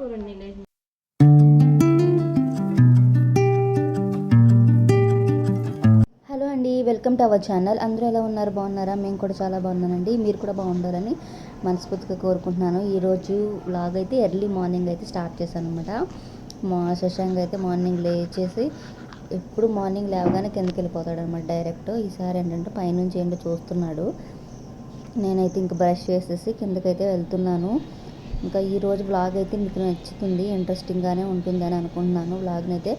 Hello అండి welcome to our channel. అందరూ ఎలా ఉన్నారు? బాగున్నారా? మేము కూడా చాలా బాగున్నానండి. మీరు కూడా బాగుండాలని మనస్ఫూర్తిగా కోరుకుంటున్నాను. ఈరోజు లాగ్ అయితే ఎర్లీ మార్నింగ్ అయితే స్టార్ట్ చేశాను అనమాట మా శశాంక్ అయితే మార్నింగ్ లేచేసి ఎప్పుడు మార్నింగ్ లేవగానే కిందకి వెళ్ళిపోతాడు అనమాట డైరెక్ట్ ఈసారి ఏంటంటే పైనుంచి ఏంటో చూస్తున్నాడు. నేనైతే ఇంక బ్రష్ చేసేసి కిందకైతే వెళ్తున్నాను. ఇంకా ఈరోజు బ్లాగ్ అయితే మీకు నచ్చుతుంది ఇంట్రెస్టింగ్గానే ఉంటుందని అనుకుంటున్నాను. బ్లాగ్ని అయితే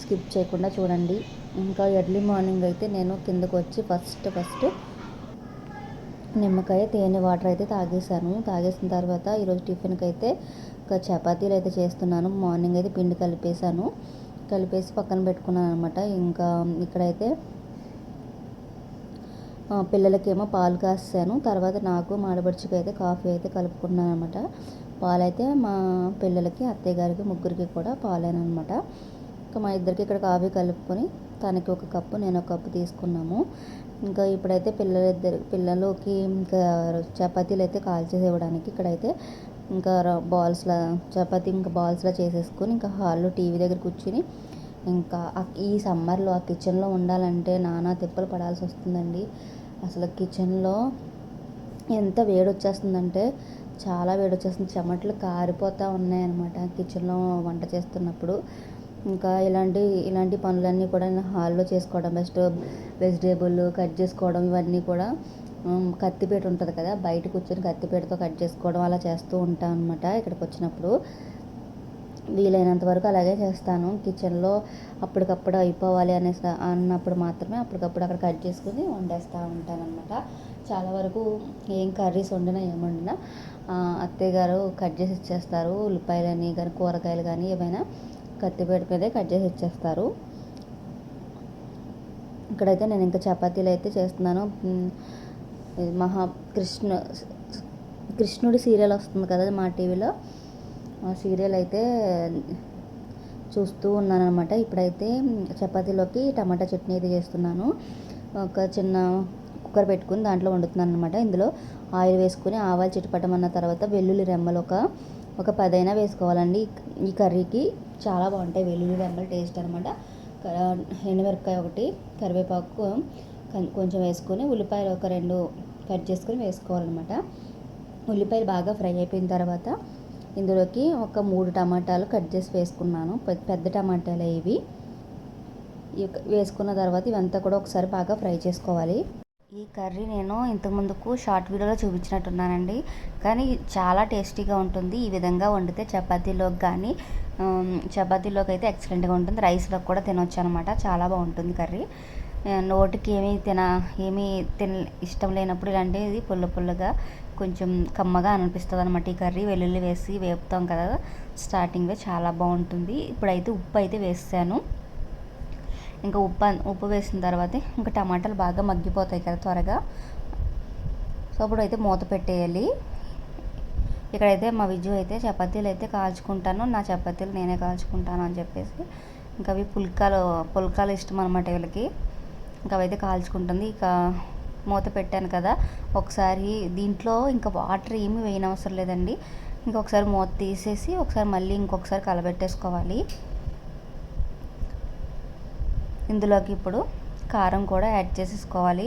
స్కిప్ చేయకుండా చూడండి. ఇంకా ఎర్లీ మార్నింగ్ అయితే నేను కిందకు వచ్చి ఫస్ట్ ఫస్ట్ నిమ్మకాయ తేనె వాటర్ అయితే తాగేసాను తాగేసిన తర్వాత ఈరోజు టిఫిన్కి అయితే ఒక చపాతీలు అయితే చేస్తున్నాను. మార్నింగ్ అయితే పిండి కలిపేసాను కలిపేసి పక్కన పెట్టుకున్నాను అనమాట ఇంకా ఇక్కడైతే పిల్లలకేమో పాలు కాసాను తర్వాత నాకు మాడబడిచికి అయితే కాఫీ అయితే కలుపుకున్నాను అనమాట పాలైతే మా పిల్లలకి అత్తయ్య గారికి ముగ్గురికి కూడా పాలేనమాట ఇంకా మా ఇద్దరికి ఇక్కడ కాఫీ కలుపుకొని తనకి ఒక కప్పు నేను ఒక కప్పు తీసుకున్నాము. ఇంకా ఇప్పుడైతే పిల్లలిద్దరు పిల్లలకి ఇంకా చపాతీలు అయితే కాల్చేసి ఇవ్వడానికి ఇక్కడైతే ఇంకా బాల్స్లా చపాతీ ఇంకా బాల్స్లా చేసేసుకొని ఇంకా హాల్లో టీవీ దగ్గర కూర్చుని ఇంకా ఈ సమ్మర్లో ఆ కిచెన్లో ఉండాలంటే నానా తిప్పలు పడాల్సి వస్తుందండి అసలు కిచెన్లో ఎంత వేడి వచ్చేస్తుందంటే చాలా వేడి వచ్చేస్తుంది చెమటలు కారిపోతూ ఉన్నాయన్నమాట కిచెన్లో వంట చేస్తున్నప్పుడు. ఇంకా ఇలాంటి ఇలాంటి పనులన్నీ కూడా నేను హాల్లో చేసుకోవడం బెస్ట్ వెజిటేబుల్ కట్ చేసుకోవడం ఇవన్నీ కూడా కత్తిపేట ఉంటుంది కదా బయట కూర్చొని కత్తిపీటతో కట్ చేసుకోవడం అలా చేస్తూ ఉంటాను అనమాట ఇక్కడికి వచ్చినప్పుడు వీలైనంత వరకు అలాగే చేస్తాను. కిచెన్లో అప్పటికప్పుడు అయిపోవాలి అనేసి అన్నప్పుడు మాత్రమే అప్పటికప్పుడు అక్కడ కట్ చేసుకుని వండేస్తూ ఉంటానన్నమాట. చాలా వరకు ఏం కర్రీస్ వండినా ఏం వండినా అత్తయ్య గారు కట్ చేసి ఇచ్చేస్తారు. ఉల్లిపాయలని కానీ కూరగాయలు కానీ ఏమైనా కత్తిపేట మీదే కట్ చేసి ఇచ్చేస్తారు. ఇక్కడైతే నేను ఇంకా చపాతీలు అయితే చేస్తున్నాను. మహా కృష్ణ కృష్ణుడి సీరియల్ వస్తుంది కదా మా టీవీలో. సీరియల్ అయితే చూస్తూ ఉన్నాను అనమాట ఇప్పుడైతే చపాతీలోకి టమాటా చట్నీ అయితే చేస్తున్నాను. ఒక చిన్న కుక్కర్ పెట్టుకుని దాంట్లో వండుతున్నాను అనమాట ఇందులో ఆయిల్ వేసుకుని ఆవాలు చిటపటమన్న తర్వాత వెల్లుల్లి రెమ్మలు ఒక ఒక పదైనా వేసుకోవాలండి. ఈ కర్రీకి చాలా బాగుంటాయి వెల్లుల్లి రెమ్మలు టేస్ట్ అనమాట ఎండుమిరపకాయ ఒకటి కరివేపాకు కొంచెం వేసుకొని ఉల్లిపాయలు ఒక రెండు కట్ చేసుకొని వేసుకోవాలన్నమాట. ఉల్లిపాయలు బాగా ఫ్రై అయిపోయిన తర్వాత ఇందులోకి ఒక మూడు టమాటాలు కట్ చేసి వేసుకున్నాను. పెద్ద పెద్ద టమాటాలు ఇవి. వేసుకున్న తర్వాత ఇవంతా కూడా ఒకసారి బాగా ఫ్రై చేసుకోవాలి. ఈ కర్రీ నేను ఇంతకుముందుకు షార్ట్ వీడియోలో చూపించినట్టున్నానండి. కానీ చాలా టేస్టీగా ఉంటుంది. ఈ విధంగా వండితే చపాతీలోకి కానీ చపాతీలోకి అయితే ఎక్సలెంట్గా ఉంటుంది. రైస్లోకి కూడా తినొచ్చు అనమాట చాలా బాగుంటుంది కర్రీ. నోటికి ఏమీ తిన ఏమీ తిన ఇష్టం లేనప్పుడు ఇలాంటిది పుల్ల పుల్లగా కొంచెం కమ్మగా అనిపిస్తుంది అనమాట ఈ కర్రీ వెల్లుల్లి వేసి వేపుతాం కదా స్టార్టింగ్లో చాలా బాగుంటుంది. ఇప్పుడైతే ఉప్పు అయితే వేసాను. ఇంకా ఉప్పు ఉప్పు వేసిన తర్వాత ఇంకా టమాటాలు బాగా మగ్గిపోతాయి కదా త్వరగా. సో అప్పుడు అయితే మూత పెట్టేయాలి. ఇక్కడైతే మా విజు అయితే చపాతీలు అయితే కాల్చుకుంటాను. నా చపాతీలు నేనే కాల్చుకుంటాను అని చెప్పేసి. ఇంకా అవి పుల్కాలు పుల్కాలు ఇష్టం అనమాట వీళ్ళకి. ఇంకా అవైతే కాల్చుకుంటుంది. ఇక మూత పెట్టాను కదా ఒకసారి దీంట్లో ఇంకా వాటర్ ఏమీ వేయనవసరం లేదండి. ఇంకొకసారి మూత తీసేసి ఒకసారి మళ్ళీ ఇంకొకసారి కలబెట్టేసుకోవాలి. ఇందులోకి ఇప్పుడు కారం కూడా యాడ్ చేసేసుకోవాలి.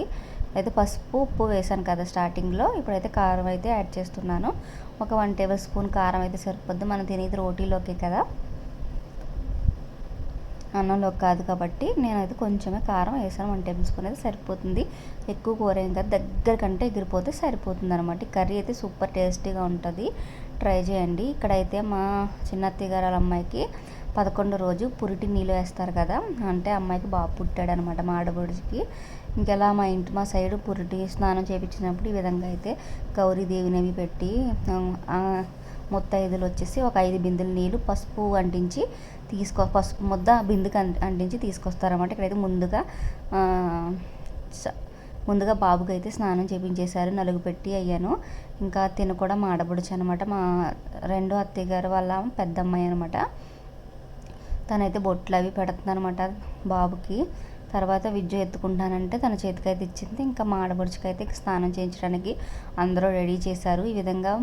అయితే పసుపు ఉప్పు వేసాను కదా స్టార్టింగ్లో ఇప్పుడైతే కారం అయితే యాడ్ చేస్తున్నాను. ఒక వన్ టేబుల్ స్పూన్ కారం అయితే సరిపోద్ది. మనం తినేది రోటీలోకి కదా. అన్నంలో కాదు కాబట్టి నేనైతే కొంచెమే కారం వేసాను. వన్ టేబుల్ స్పూన్ అయితే సరిపోతుంది. ఎక్కువ కూర ఏం కాదు దగ్గర కంటే ఎగిరిపోతే సరిపోతుంది అనమాట కర్రీ అయితే సూపర్ టేస్టీగా ఉంటుంది. ట్రై చేయండి. ఇక్కడైతే మా చిన్న గారు వాళ్ళ అమ్మాయికి పదకొండు రోజు పురిటి నీళ్ళు వేస్తారు కదా అంటే అమ్మాయికి బాబు పుట్టాడు అనమాట మా ఆడబడుచుకి ఇంకెలా మా ఇంటి మా సైడ్ పురిటి స్నానం చేయించినప్పుడు ఈ విధంగా అయితే గౌరీదేవిని అవి పెట్టి ముత్తైదులు వచ్చేసి ఒక ఐదు బిందెలు నీళ్ళు పసుపు అంటించి తీసుకో పసుపు ముద్ద బిందుకు అంటించి తీసుకొస్తారన్నమాట. ఇక్కడైతే ముందుగా ముందుగా బాబుకి అయితే స్నానం చేపించేశారు. నలుగు పెట్టి అయ్యాను. ఇంకా తిను కూడా మా ఆడబడుచు అనమాట మా రెండో అత్తయ్య గారు వాళ్ళ పెద్దమ్మాయి అనమాట తనైతే బొట్లు అవి పెడుతుంది అనమాట బాబుకి. తర్వాత విద్య ఎత్తుకుంటానంటే తన చేతికి అయితే ఇచ్చింది. ఇంకా మా ఆడపడుచుకి అయితే స్నానం చేయించడానికి అందరూ రెడీ చేశారు. ఈ విధంగా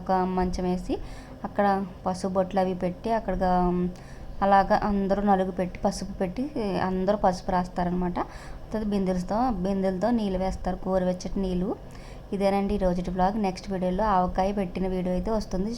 ఒక మంచం వేసి అక్కడ పసుపు బొట్లు అవి పెట్టి అక్కడ అలాగా అందరూ నలుగు పెట్టి పసుపు పెట్టి అందరూ పసుపు రాస్తారనమాట. తర్వాత బిందెలతో బిందెలతో నీళ్ళు వేస్తారు. గోరువెచ్చటి నీళ్ళు. ఇదేనండి ఈ రోజు బ్లాగ్. నెక్స్ట్ వీడియోలో ఆవకాయ పెట్టిన వీడియో అయితే వస్తుంది.